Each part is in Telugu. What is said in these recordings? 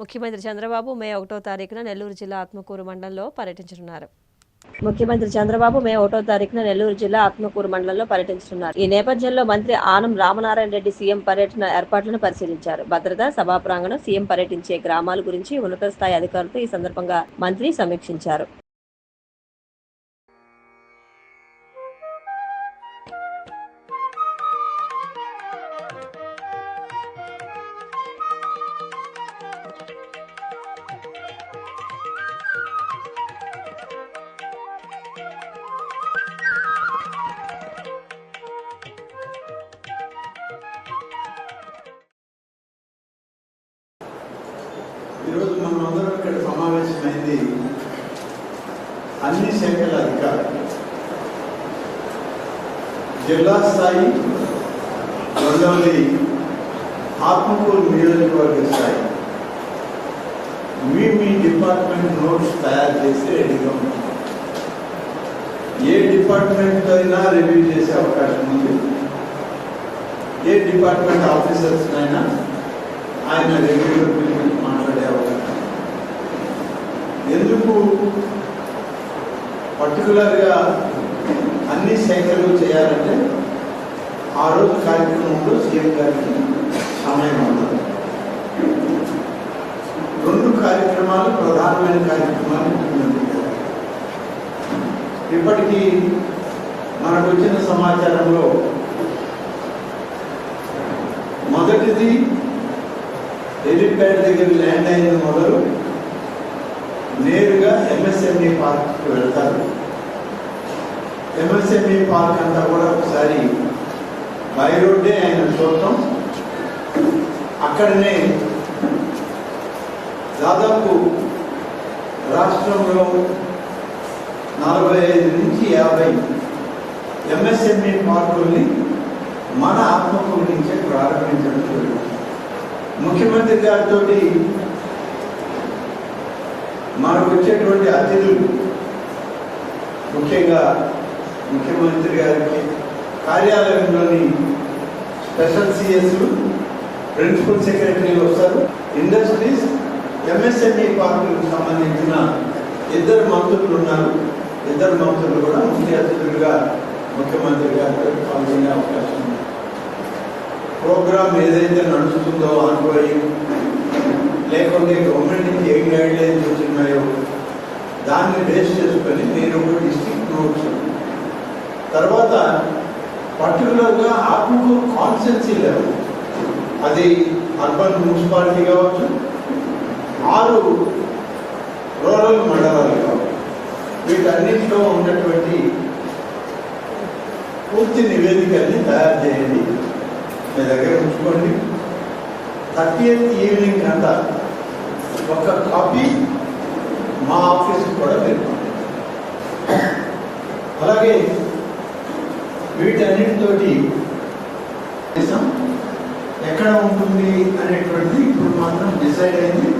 ముఖ్యమంత్రి చంద్రబాబు మే ఒకటో తారీఖున నెల్లూరు జిల్లా ఆత్మకూరు మండలంలో పర్యటించనున్నారు. ముఖ్యమంత్రి చంద్రబాబు మే ఒకటో తారీఖున నెల్లూరు జిల్లా ఆత్మకూరు మండలంలో పర్యటించనున్నారు. ఈ నేపథ్యంలో మంత్రి ఆనం రామనారాయణ రెడ్డి సీఎం పర్యటన ఏర్పాట్లను పరిశీలించారు. భద్రత సభా ప్రాంగణం సీఎం పర్యటించే గ్రామాల గురించి ఉన్నత స్థాయి అధికారులతో ఈ సందర్భంగా మంత్రి సమీక్షించారు. సమావేశమైంది అన్ని శాఖల అధికారులు. జిల్లా స్థాయి రెండవది ఆత్మకూరు నియోజకవర్గ స్థాయి. మీ మీ డిపార్ట్మెంట్ నోట్స్ తయారు చేసి రెడీగా ఉంటాం ఏ డిపార్ట్మెంట్ అయినా రివ్యూ చేసే అవకాశం ఉంది. ఏ డిపార్ట్మెంట్ ఆఫీసర్స్ అయినా ఆయన రెగ్యులర్ ఎందుకు? పర్టికులర్గా అన్ని శాఖలు చేయాలంటే ఆ రోజు కార్యక్రమంలో సీఎం గారికి సమయం ఉండదు. రెండు కార్యక్రమాలు ప్రధానమైన కార్యక్రమాలు ఇప్పటికీ మనకు వచ్చిన సమాచారంలో మొదటిది హెలిప్యాడ్ దగ్గర ల్యాండ్ అయిన మొదలు. నేరుగా ఎంఎస్ఎంఈ పార్క్కి వెళ్తారు. ఎంఎస్ఎంఈ పార్క్ అంతా కూడా ఒకసారి బై రోడ్డే ఆయన చూడటం. అక్కడనే దాదాపు రాష్ట్రంలో నలభై ఐదు నుంచి యాభై ఎంఎస్ఎంఈ పార్కుల్ని మన ఆత్మకూరు నుంచే ప్రారంభించడం జరుగుతుంది. ముఖ్యమంత్రి గారితో మనకు వచ్చేటువంటి అతిథులు ముఖ్యంగా ముఖ్యమంత్రి గారికి కార్యాలయంలోని స్పెషల్ సిఎస్లు ప్రిన్సిపల్ సెక్రటరీలు వస్తారు ఇండస్ట్రీస్ ఎంఎస్ఎంఈ పార్కులకు సంబంధించిన ఇద్దరు మంత్రులు ఉన్నారు. ఇద్దరు మంత్రులు కూడా ముఖ్య అతిథులుగా ముఖ్యమంత్రి గారు పాల్గొనే అవకాశం ఉంది. ప్రోగ్రామ్ ఏదైతే నడుస్తుందో అనుకోయి లేకుంటే గవర్నమెంట్ నుంచి ఏం గైడ్లైన్స్ దాన్ని బేస్ చేసుకొని నేను ఒక డిస్ట్రిక్ట్ నోట్స్ తర్వాత పర్టికులర్గా ఆత్మకూరు కాన్స్టెన్సీ లెవెల్ అది అర్బన్ మున్సిపాలిటీ కావచ్చు ఆరు రూరల్ మండలాలు కావచ్చు. వీటన్నింటిలో ఉన్నటువంటి పూర్తి నివేదికల్ని తయారు చేయండి. మీ దగ్గర ఉంచుకోండి. థర్టీ ఎయిత్ ఈవినింగ్ అంతా ఒక కాపీ మా ఆఫీస్కి అలాగే వీటన్నిటితోటి దేశం ఎక్కడ ఉంటుంది అనేటువంటిది ఇప్పుడు మాత్రం డిసైడ్ అయింది.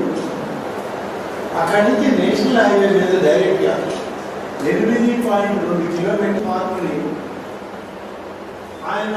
అక్కడి నుంచి నేషనల్ హైవే మీద డైరెక్ట్గా ఎనిమిది పాయింట్ రెండు కిలోమీటర్ మార్కుని ఆయన